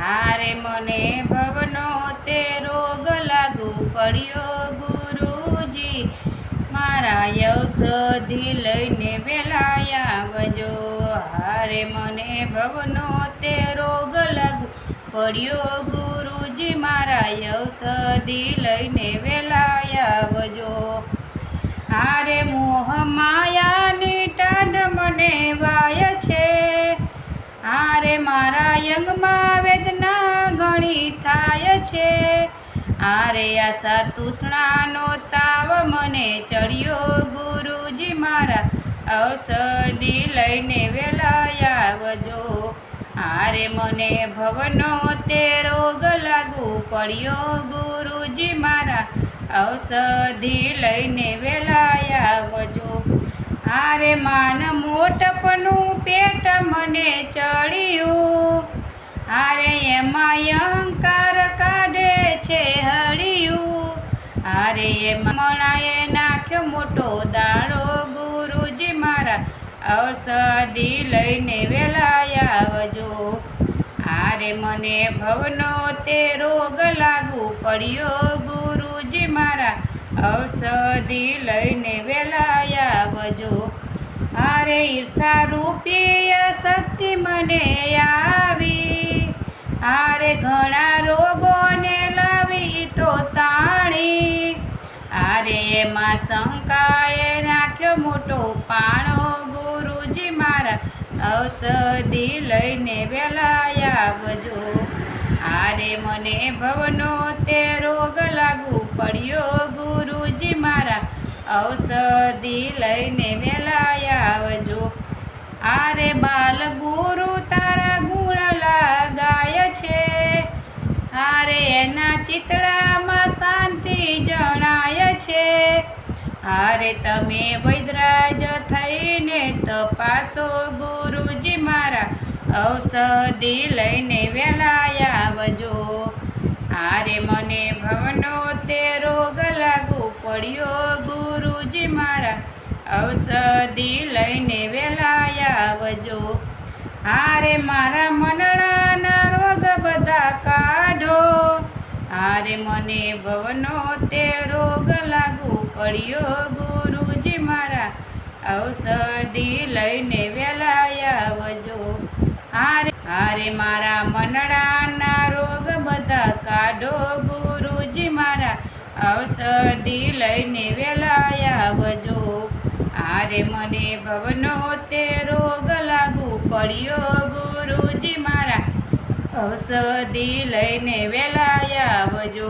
હારે મને ભવનો તે રોગ લાગુ પડ્યો, ગુરુજી. મારા ઔષધિ લઈને વેલાયા વજો હારે મને ભવનો તે રોગ લાગુ પડ્યો, ગુરુજી. મારા ઔષધિ લઈને વેલાયા વજો હારે મોહ મારા યંગમાં વેદના ઘણી થાય છે. આરે આશા તૃષ્ણાનો તાવ મને ચડ્યો. ગુરુજી મારા ઔષધિ લઈને વેલાયા આવજો. આરે મને ભવનો તે રોગ લાગુ પડ્યો. ગુરુજી મારા ઔષધિ લઈને વેલાયા આવજો. હારે માન મોટપનું પેટ મને ચડ્યું હારે એમાં અહંકાર કાઢે છે હરિયું આરે એમાં મણાએ નાખ્યો મોટો દાડો, ગુરુજી મારા ઔષધિ લઈને વેલાયા આવજો. આરે મને ભવનો તે રોગ લાગુ પડ્યો, ગુરુજી મારા ઔષધિ લઈને વેલાયા આવજો. આરે ઈર્ષા રૂપીય શક્તિ મને આવી હારે ઘણા રોગોને લાવી તો તાણી. આરે એમાં શંકાએ નાખ્યો મોટો પાણો. ગુરુજી મારા ઔષધિ લઈને વેલાયા આવજો. આરે મને ભવનો તે રોગ લાગુ પડ્યો. ગુરુજી મારા ઔષધિ લઈને વેલાયા આવજો. આરે બાલ ગુરુ હારે એના ચિતળામાં શાંતિ જણાય છે. હારે તમે વૈદરાજ થઈને તપાસો, ગુરુજી મારા ઔષધિ લઈને વેલાયા આવજો. હારે મને ભવનો તે રોગ લાગુ પડ્યો, ગુરુજી મારા ઔષધિ લઈને વેલાયા આવજો. હારે મારા મનડાના હારે મને ભવનો તે રોગ લાગુ પડ્યો ગુરુજી મારા. ઔષધિ લઈને વેલાયા આવજો. હારે હારે મારા મનડાના રોગ બધા કાઢો ગુરુજી મારા. ઔષધિ લઈને વેલાયા આવજો. હારે મને ભવનો તે રોગ લાગુ પડ્યો ગુરુજી મારા લઈને વેલાયા આવજો.